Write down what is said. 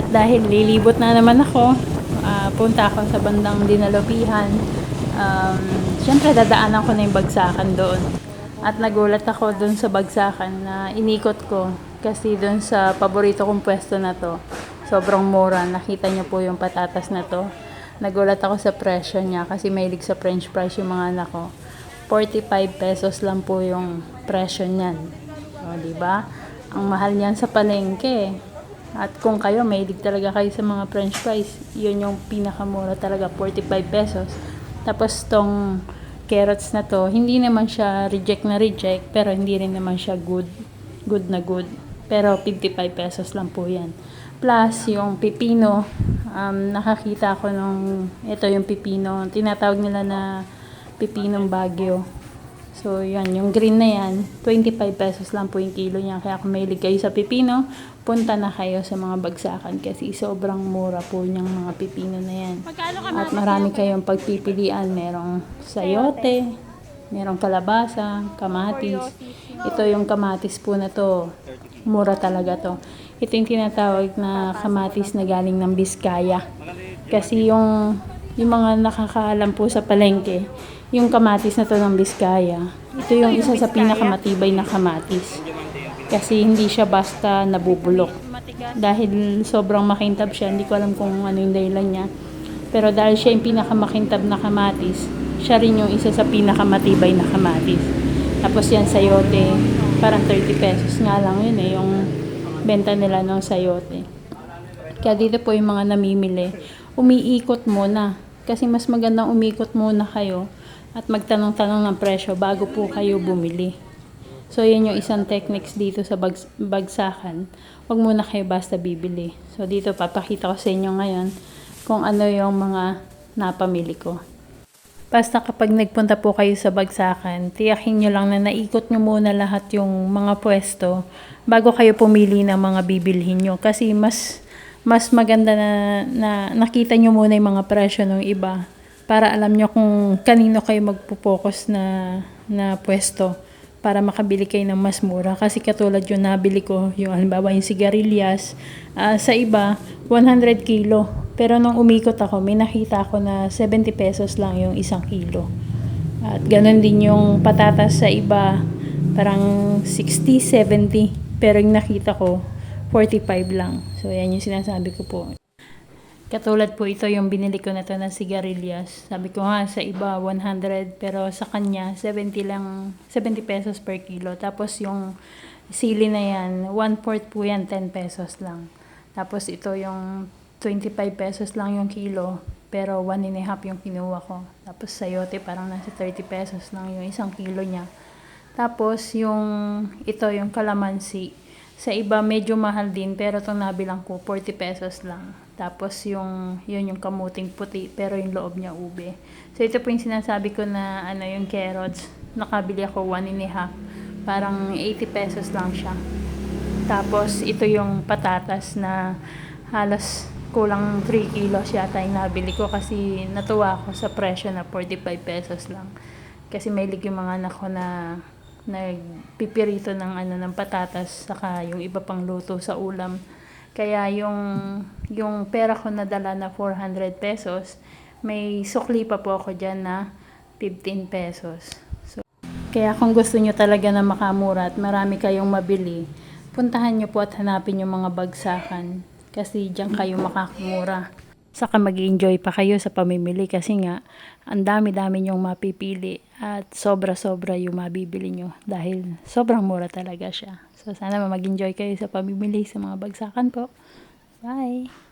At dahil lilibot na naman ako, ah, punta ako sa bandang dinalupihan. Um, Siyempre, dadaanan ko na yung bagsakan doon. At nagulat ako doon sa bagsakan na inikot ko. Kasi doon sa paborito kong pwesto na to, sobrang mura. Nakita niyo po yung patatas na to. Nagulat ako sa presyo niya kasi mahilig sa french fries yung mga anak ko. 45 pesos lang po yung presyo niyan. O, di ba? Ang mahal niyan sa palengke. At kung kayo, mahilig talaga kayo sa mga french fries, yun yung pinakamura talaga, 45 pesos. Tapos tong carrots na to, hindi naman siya reject na reject, pero hindi rin naman siya good, good na good. Pero 55 pesos lang po yan. Plus, yung pipino, um, nakakita ko nung, ito yung pipino, tinatawag nila na pipinong bagyo. So, yan, yung green na yan, 25 pesos lang po yung kilo niya. Kaya kung mahilig kayo sa pipino, punta na kayo sa mga bagsakan kasi sobrang mura po niyang mga pipino na yan. At marami kayong pagpipilian. Merong sayote, merong kalabasa, kamatis. Ito yung kamatis po na to. Mura talaga to. Ito yung tinatawag na kamatis na galing ng Biskaya. Kasi yung, yung mga nakakaalam po sa palengke, yung kamatis na to ng Biskaya, ito yung isa sa pinakamatibay na kamatis. Kasi hindi siya basta nabubulok. Dahil sobrang makintab siya, hindi ko alam kung ano yung dahilan niya. Pero dahil siya yung pinakamakintab na kamatis, siya rin yung isa sa pinakamatibay na kamatis. Tapos yan, sayote, parang 30 pesos nga lang yun eh, yung benta nila ng sayote. Kaya dito po yung mga namimili, umiikot muna. Kasi mas magandang umikot muna kayo at magtanong-tanong ng presyo bago po kayo bumili. So, yan yung isang techniques dito sa bags- bagsakan. Huwag muna kayo basta bibili. So, dito papakita ko sa inyo ngayon kung ano yung mga napamili ko. Basta kapag nagpunta po kayo sa bagsakan, tiyakin nyo lang na naikot nyo muna lahat yung mga pwesto bago kayo pumili ng mga bibilhin nyo. Kasi mas mas maganda na, na nakita nyo muna yung mga presyo ng iba para alam nyo kung kanino kayo magpo-focus na, na pwesto para makabili kayo ng mas mura. Kasi katulad yung nabili ko, yung halimbawa yung sigarilyas, ah, sa iba, 100 kilo. Pero nung umikot ako, may nakita ako na 70 pesos lang yung isang kilo. At ganun din yung patatas sa iba, parang 60, 70. Pero yung nakita ko, 45 lang. So, yan yung sinasabi ko po. Katulad po ito yung binili ko na to na sigarilyas. Sabi ko nga sa iba 100 pero sa kanya 70 lang 70 pesos per kilo. Tapos yung sili na yan, 1 fourth po yan 10 pesos lang. Tapos ito yung 25 pesos lang yung kilo pero 1 and a half yung kinuha ko. Tapos sayote parang nasa 30 pesos lang yung isang kilo niya. Tapos yung ito yung kalamansi. Sa iba medyo mahal din pero itong nabilang ko 40 pesos lang. Tapos yung yun yung kamuting puti pero yung loob niya ube. So ito po yung sinasabi ko na ano yung carrots. Nakabili ako 1 and a half. Parang 80 pesos lang siya. Tapos ito yung patatas na halos kulang 3 kilos yata yung nabili ko kasi natuwa ako sa presyo na 45 pesos lang. Kasi may yung mga anak ko na nagpipirito ng ano ng patatas saka yung iba pang luto sa ulam. Kaya yung yung pera ko na dala na 400 pesos, may sukli pa po ako diyan na 15 pesos. So, kaya kung gusto nyo talaga na makamura at marami kayong mabili, puntahan nyo po at hanapin yung mga bagsakan kasi diyan kayo makakamura. Saka mag enjoy pa kayo sa pamimili kasi nga ang dami-dami nyong mapipili at sobra-sobra yung mabibili nyo dahil sobrang mura talaga siya. So sana mag-enjoy kayo sa pamimili sa mga bagsakan po. Bye!